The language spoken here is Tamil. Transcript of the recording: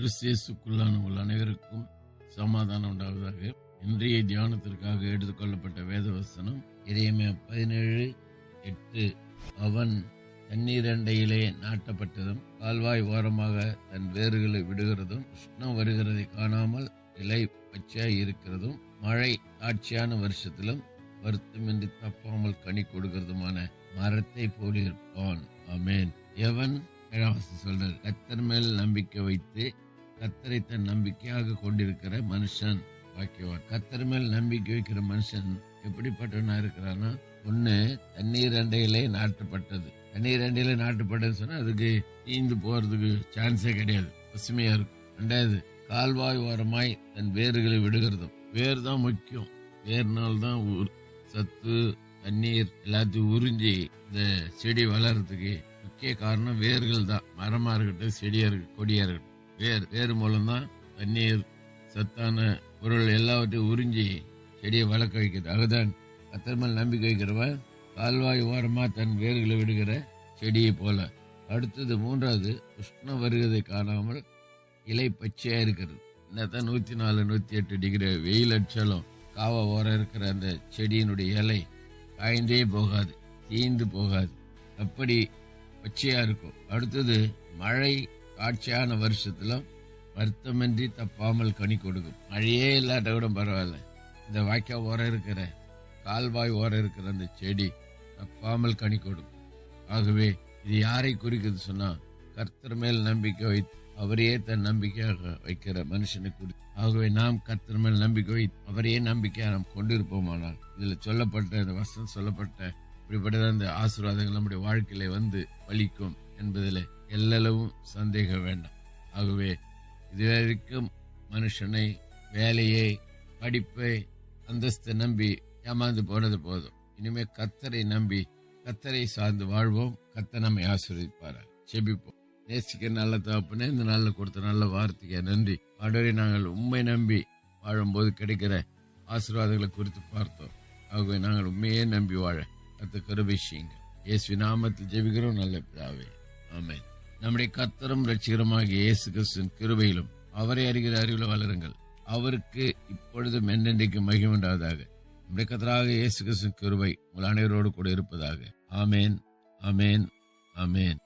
கிறிஸ்தியசுக்குள்ளான உள்ள அனைவருக்கும் சமாதானம் உண்டாவதாக. இன்றைய தியானத்திற்காக எடுத்துக்கொள்ளப்பட்ட வேத வசனம் பதினேழு எட்டு. அவன் தண்ணீரண்டையிலே நாட்டப்பட்டதும் கால்வாய் ஓரமாக தன் வேர்களை விடுகிறதும் உஷ்ணம் வருகிறதை காணாமல் இலை பச்சையாய் இருக்கிறதும் மழை ஆட்சியான வருஷத்திலும் வருத்தமின்றி தப்பாமல் கனி கொடுக்கிறதுமான மரத்தை போலிருப்பான். இருப்பான் எவன்? ஏழாம் சொல்றார். கத்தர் மேல் நம்பிக்கை வைத்து கத்தரை தன் நம்பிக்கையாக கொண்டிருக்கிற மனுஷன் வாக்கியவான் கத்தர் மேல் நம்பிக்கை வைக்கிற மனுஷன் எப்படிப்பட்டவனா இருக்கிறான்னா ஒண்ணு தண்ணீர் அண்டையிலே நாட்டப்பட்டது. தண்ணீர் அண்டையிலே நாட்டுப்பட்டது சொன்னா அதுக்கு தீந்து போறதுக்கு சான்ஸே கிடையாது. பசுமையா இருக்கும். ரெண்டாவது கால்வாய் ஓரமாய் தன் வேர்களை விடுகிறதும். வேர் தான் முக்கியம். வேர்னால் தான் சத்து தண்ணீர் எல்லாத்தையும் உறிஞ்சி இந்த செடி வளர்றதுக்கு முக்கிய காரணம் வேர்கள் தான். மரமா இருக்கட்டும் செடியா இருக்கட்டும் கொடியா இருக்கட்டும். வேர் வேர் மூலம் தான் தண்ணீர் சத்தான பொருள் எல்லாவற்றையும் உறிஞ்சி செடியை வளர்க்க வைக்கிறது. அதுதான் கத்தர் மேல் நம்பிக்கை வைக்கிறவன் கால்வாய் ஓரமாக தன் வேர்களை விடுகிற செடியை போல. அடுத்தது மூன்றாவது உஷ்ணம் வருகிறதை காணாமல் இலை பச்சையாக இருக்கிறது. என்னத்தான் நூற்றி நாலு நூற்றி எட்டு டிகிரி வெயில் அடிச்சாலும் காவா ஓரம் இருக்கிற அந்த செடியினுடைய இலை காய்ந்தே போகாது தீந்து போகாது. அப்படி பச்சையாக இருக்கும். அடுத்தது மழை காட்சியான வருஷத்தில் வருத்தமின்றி தப்பாமல் கனி கொடுக்கும். மழையே இல்லாட்ட கூட பரவாயில்ல. இந்த வாய்க்கா ஓரம் இருக்கிற கால்வாய் ஓரம் இருக்கிற அந்த செடி தப்பாமல் கனி கொடுக்கும். ஆகவே இது யாரை குறிக்குது சொன்னால் கர்த்தர் மேல் நம்பிக்கை வைத்து அவரையே தன் நம்பிக்கையாக வைக்கிற மனுஷனை குறித்து. ஆகவே நாம் கர்த்தர் மேல் நம்பிக்கை வைத்து அவரையே நம்பிக்கையாக நாம் கொண்டிருப்போமானால் இதில் சொல்லப்பட்ட இந்த வசனம் சொல்லப்பட்ட இப்படிப்பட்ட அந்த ஆசீர்வாதங்கள் நம்முடைய வாழ்க்கையில வந்து பலிக்கும் என்பதில் எல்லளவும் சந்தேகம் வேண்டாம். ஆகவே இதுவரைக்கும் மனுஷனை வேலையை படிப்பை அந்தஸ்தை நம்பி ஏமாந்து போனது போதும். இனிமே கத்தரை நம்பி கத்தரை சார்ந்து வாழ்வோம். கத்த நம்மை ஆசீர்வதிப்பார்கள் செபிப்போம் நேசிக்க நல்ல தகப்பனே இந்த நாளில் கொடுத்த நல்ல வார்த்தைக்கு நன்றி. ஆண்டவரை நாங்கள் உண்மை நம்பி வாழும்போது கிடைக்கிற ஆசீர்வாதங்களை குறித்து பார்த்தோம். ஆகவே நாங்கள் உண்மையே நம்பி வாழ கத்த கருபை செய்யுங்க. இயேசு நாமத்தில் ஜெபிக்கிறோம். நல்ல பிதாவே. ஆமேன். நம்முடைய கத்தரும் ரட்சிகரமாக இயேசு கிறிஸ்துவின் கிருபையிலும் அவரை அறிகிற அறிவில் வளருங்கள். அவருக்கு இப்பொழுதும் என்னென்றைக்கு மகிமுண்டாவதாக நம்முடைய கத்தராக இயேசு கிறிஸ்துவின் கிருபை உங்கள் அனைவரோடு கூட இருப்பதாக. ஆமேன் ஆமேன் ஆமேன்.